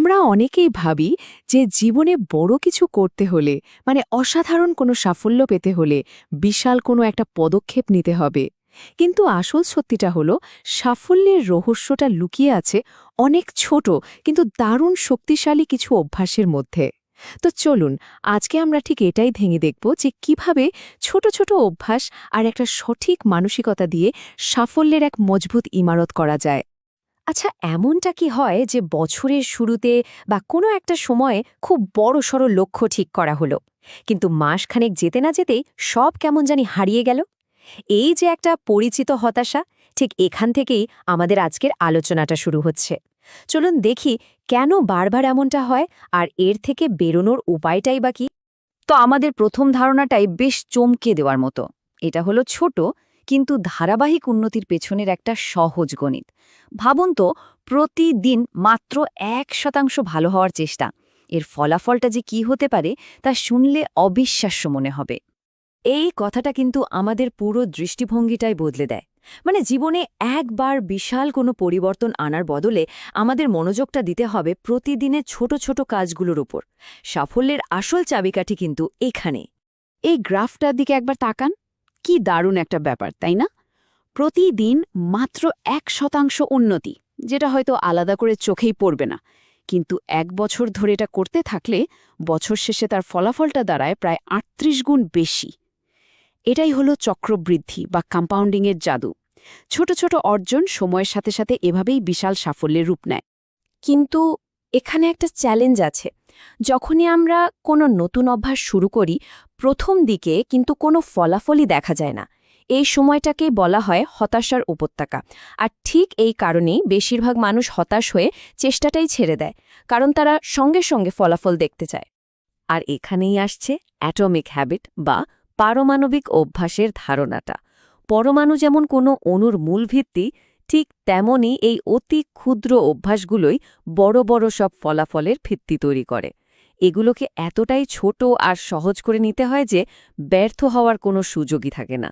আমরা অনেকেই ভাবি যে জীবনে বড় কিছু করতে হলে মানে অসাধারণ কোনো সাফল্য পেতে হলে বিশাল কোনো একটা পদক্ষেপ নিতে হবে। কিন্তু আসল সত্যিটা হলো, সাফল্যের রহস্যটা লুকিয়ে আছে অনেক ছোট কিন্তু দারুণ শক্তিশালী কিছু অভ্যাসের মধ্যে। তো চলুন, আজকে আমরা ঠিক এটাই ভেঙে দেখব যে কীভাবে ছোট ছোট অভ্যাস আর একটা সঠিক মানসিকতা দিয়ে সাফল্যের এক মজবুত ইমারত করা যায়। আচ্ছা এমনটা কি হয় যে বছরের শুরুতে বা কোনো একটা সময়ে খুব বড় সড় লক্ষ্য ঠিক করা হলো, কিন্তু মাসখানেক যেতে না যেতেই সব কেমন জানি হারিয়ে গেল? এই যে একটা পরিচিত হতাশা, ঠিক এখান থেকেই আমাদের আজকের আলোচনাটা শুরু হচ্ছে। চলুন দেখি কেন বারবার এমনটা হয় আর এর থেকে বেরোনোর উপায়টাই বা কি? তো আমাদের প্রথম ধারণাটাই বেশ চমকে দেওয়ার মতো। এটা হলো ছোট কিন্তু ধারাবাহিক উন্নতির পেছনের একটা সহজ গণিত। ভাবুন তো, প্রতিদিন মাত্র এক শতাংশ ভালো হওয়ার চেষ্টা। এর ফলাফলটা যে কি হতে পারে, তা শুনলে অবিশ্বাস্য মনে হবে। এই কথাটা কিন্তু আমাদের পুরো দৃষ্টিভঙ্গিটাই বদলে দেয়। মানে জীবনে একবার বিশাল কোনো পরিবর্তন আনার বদলে আমাদের মনোযোগটা দিতে হবে প্রতিদিনের ছোট ছোট কাজগুলোর উপর। সাফল্যের আসল চাবিকাঠি কিন্তু এখানে। এই গ্রাফটার দিকে একবার তাকান। কি দারুণ একটা ব্যাপার, তাই না? প্রতিদিন মাত্র এক শতাংশ উন্নতি, যেটা হয়তো আলাদা করে চোখেই পড়বে না। কিন্তু এক বছর ধরে এটা করতে থাকলে বছর শেষে তার ফলাফলটা দাঁড়ায় প্রায় আটত্রিশ গুণ বেশি। এটাই হলো চক্রবৃদ্ধি বা কম্পাউন্ডিংয়ের জাদু। ছোট ছোট অর্জন সময়ের সাথে সাথে এভাবেই বিশাল সাফল্যের রূপ নেয়। কিন্তু এখানে একটা চ্যালেঞ্জ আছে। যখনই আমরা কোনো নতুন অভ্যাস শুরু করি, প্রথম দিকে কিন্তু কোনো ফলাফলই দেখা যায় না। এই সময়টাকে বলা হয় হতাশার উপত্যকা। আর ঠিক এই কারণেই বেশিরভাগ মানুষ হতাশ হয়ে চেষ্টাটাই ছেড়ে দেয়, কারণ তারা সঙ্গে সঙ্গে ফলাফল দেখতে চায়। আর এখানেই আসছে অ্যাটমিক হ্যাবিট বা পারমাণবিক অভ্যাসের ধারণাটা। পরমাণু যেমন কোনো অণুর মূল ভিত্তি ঠিক তেমনই এই অতি ক্ষুদ্র অভ্যাসগুলোই বড় বড় সব ফলাফলের ভিত্তি তৈরি করে। এগুলোকে এতটাই ছোট আর সহজ করে নিতে হয় যে ব্যর্থ হওয়ার কোনো সুযোগই থাকে না।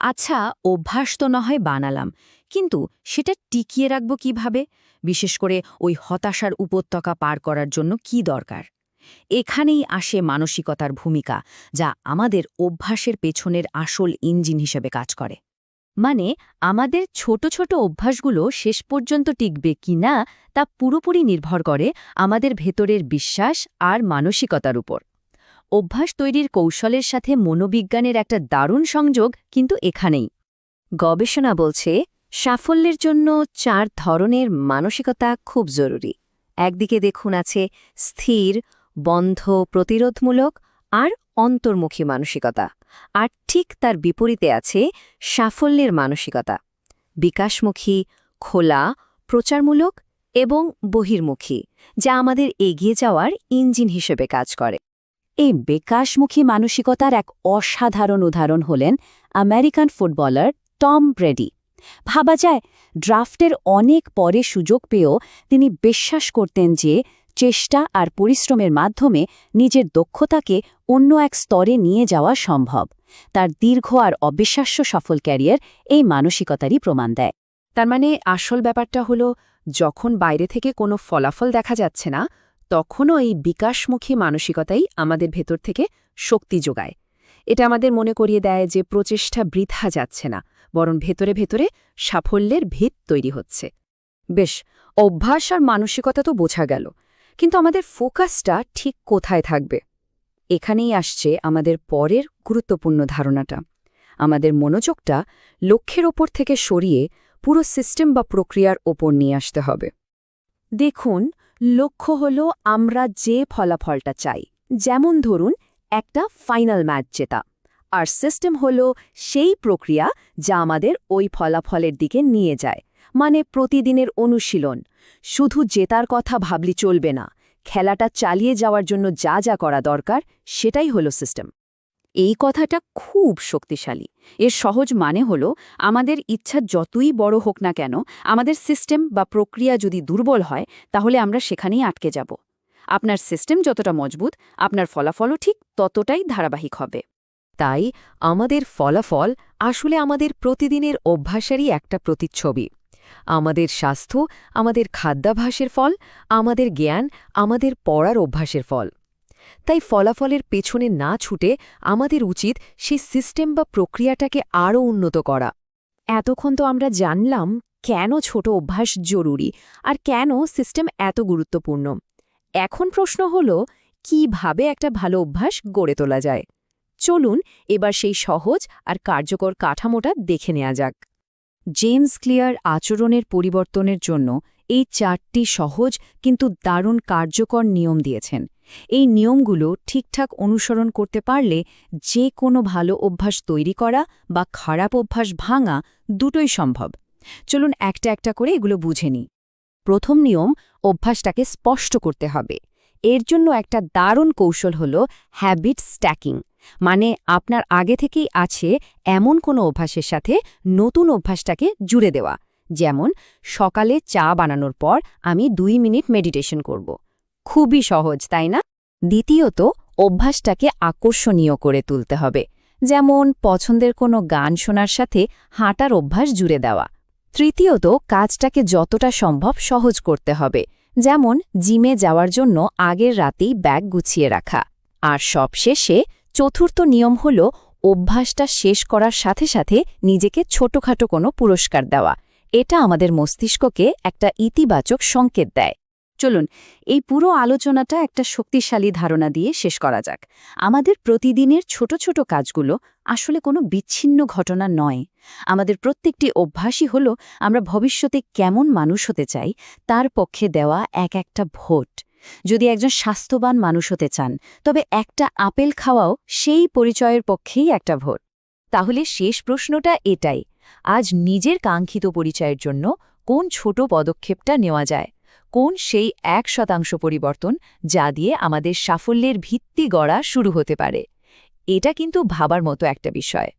আচ্ছা অভ্যাস তো না হয় বানালাম, কিন্তু সেটা টিকিয়ে রাখব কীভাবে? বিশেষ করে ওই হতাশার উপত্যকা পার করার জন্য কি দরকার? এখানেই আসে মানসিকতার ভূমিকা, যা আমাদের অভ্যাসের পেছনের আসল ইঞ্জিন হিসেবে কাজ করে। মানে আমাদের ছোট ছোট অভ্যাসগুলো শেষ পর্যন্ত টিকবে কি না তা পুরোপুরি নির্ভর করে আমাদের ভেতরের বিশ্বাস আর মানসিকতার উপর। অভ্যাস তৈরির কৌশলের সাথে মনোবিজ্ঞানের একটা দারুণ সংযোগ কিন্তু এখানেই। গবেষণা বলছে, সাফল্যের জন্য চার ধরনের মানসিকতা খুব জরুরি। একদিকে দেখুন আছে স্থির, বন্ধ, প্রতিরোধমূলক আর অন্তর্মুখী মানসিকতা। আর ঠিক তার বিপরীতে আছে সাফল্যের মানসিকতা, বিকাশমুখী, খোলা, প্রচারমূলক এবং বহির্মুখী, যা আমাদের এগিয়ে যাওয়ার ইঞ্জিন হিসেবে কাজ করে। এই বিকাশমুখী মানসিকতার এক অসাধারণ উদাহরণ হলেন আমেরিকান ফুটবলার টম ব্রেডি। ভাবা যায়, ড্রাফটের অনেক পরে সুযোগ পেয়েও তিনি বিশ্বাস করতেন যে চেষ্টা আর পরিশ্রমের মাধ্যমে নিজের দক্ষতাকে অন্য এক স্তরে নিয়ে যাওয়া সম্ভব। তার দীর্ঘ আর অবিশ্বাস্য সফল ক্যারিয়ার এই মানসিকতারই প্রমাণ দেয়। তার মানে আসল ব্যাপারটা হলো, যখন বাইরে থেকে কোনো ফলাফল দেখা যাচ্ছে না, তখনও এই বিকাশমুখী মানসিকতাই আমাদের ভেতর থেকে শক্তি যোগায়। এটা আমাদের মনে করিয়ে দেয় যে প্রচেষ্টা বৃথা যাচ্ছে না, বরং ভেতরে ভেতরে সাফল্যের ভিত তৈরি হচ্ছে। বেশ, অভ্যাস আর মানসিকতা তো বোঝা গেল। কিন্তু আমাদের ফোকাসটা ঠিক কোথায় থাকবে? এখানেই আসছে আমাদের পরের গুরুত্বপূর্ণ ধারণাটা। আমাদের মনোযোগটা লক্ষ্যের ওপর থেকে সরিয়ে পুরো সিস্টেম বা প্রক্রিয়ার ওপর নিয়ে আসতে হবে। দেখুন, লক্ষ্য হল আমরা যে ফলাফলটা চাই। যেমন ধরুন, একটা ফাইনাল ম্যাচ জেতা। আর সিস্টেম হল সেই প্রক্রিয়া যা আমাদের ওই ফলাফলের দিকে নিয়ে যায়। মানে প্রতিদিনের অনুশীলন শুধু জেতার কথা ভাবলি চলবে না, খেলাটা চালিয়ে যাওয়ার জন্য যা যা করা দরকার, সেটাই হলো সিস্টেম এই কথাটা খুব শক্তিশালী। এর সহজ মানে হল, আমাদের ইচ্ছা যতই বড় হোক না কেন, আমাদের সিস্টেম বা প্রক্রিয়া যদি দুর্বল হয়, তাহলে আমরা সেখানেই আটকে যাব। আপনার সিস্টেম যতটা মজবুত, আপনার ফলাফলও ঠিক ততটাই ধারাবাহিক হবে। তাই আমাদের ফলাফল আসলে আমাদের প্রতিদিনের অভ্যাসেরই একটা প্রতিচ্ছবি। আমাদের স্বাস্থ্য, আমাদের খাদ্যাভ্যাসের ফল, আমাদের জ্ঞান, আমাদের পড়ার অভ্যাসের ফল। তাই ফলাফলের পেছনে না ছুটে আমাদের উচিত সেই সিস্টেম বা প্রক্রিয়াটাকে আরও উন্নত করা। এতক্ষণ তো আমরা জানলাম কেন ছোট অভ্যাস জরুরি আর কেন সিস্টেম এত গুরুত্বপূর্ণ। এখন প্রশ্ন হল, কীভাবে একটা ভালো অভ্যাস গড়ে তোলা যায়? চলুন এবার সেই সহজ আর কার্যকর কাঠামোটা দেখে নেওয়া যাক। জেমস ক্লিয়ার আচরণের পরিবর্তনের জন্য এই চারটি সহজ কিন্তু দারুণ কার্যকর নিয়ম দিয়েছেন। এই নিয়মগুলো ঠিকঠাক অনুসরণ করতে পারলে যে কোনো ভালো অভ্যাস তৈরি করা বা খারাপ অভ্যাস ভাঙা দুটোই সম্ভব। চলুন একটা একটা করে এগুলো বুঝে নিই। প্রথম নিয়ম, অভ্যাসটাকে স্পষ্ট করতে হবে। এর জন্য একটা দারুণ কৌশল হল হ্যাবিট স্ট্যাকিং মানে আপনার আগে থেকেই আছে এমন কোনো অভ্যাসের সাথে নতুন অভ্যাসটাকে জুড়ে দেওয়া। যেমন, সকালে চা বানানোর পর আমি দুই মিনিট মেডিটেশন করব। খুবই সহজ, তাই না? দ্বিতীয়ত, অভ্যাসটাকে আকর্ষণীয় করে তুলতে হবে। যেমন, পছন্দের কোনো গান শোনার সাথে হাঁটার অভ্যাস জুড়ে দেওয়া। তৃতীয়ত, কাজটাকে যতটা সম্ভব সহজ করতে হবে। যেমন, জিমে যাওয়ার জন্য আগের রাতেই ব্যাগ গুছিয়ে রাখা। আর সবশেষে চতুর্থ নিয়ম হল অভ্যাসটা শেষ করার সাথে সাথে নিজেকে ছোটখাটো কোনো পুরস্কার দেওয়া। এটা আমাদের মস্তিষ্ককে একটা ইতিবাচক সংকেত দেয়। চলুন, এই পুরো আলোচনাটা একটা শক্তিশালী ধারণা দিয়ে শেষ করা যাক। আমাদের প্রতিদিনের ছোট ছোট কাজগুলো আসলে কোনো বিচ্ছিন্ন ঘটনা নয়। আমাদের প্রত্যেকটি অভ্যাসই হল আমরা ভবিষ্যতে কেমন মানুষ হতে চাই, তার পক্ষে দেওয়া এক একটা ভোট। যদি একজন স্বাস্থ্যবান মানুষ হতে চান, তবে একটা আপেল খাওয়াও সেই পরিচয়ের পক্ষেই একটা ভোট। তাহলে শেষ প্রশ্নটা এটাই, আজ নিজের কাঙ্ক্ষিত পরিচয়ের জন্য কোন ছোট পদক্ষেপটা নেওয়া যায়, কোন সেই এক শতাংশ পরিবর্তন যা দিয়ে আমাদের সাফল্যের ভিত্তি গড়া শুরু হতে পারে, এটা কিন্তু ভাবার মতো একটা বিষয়।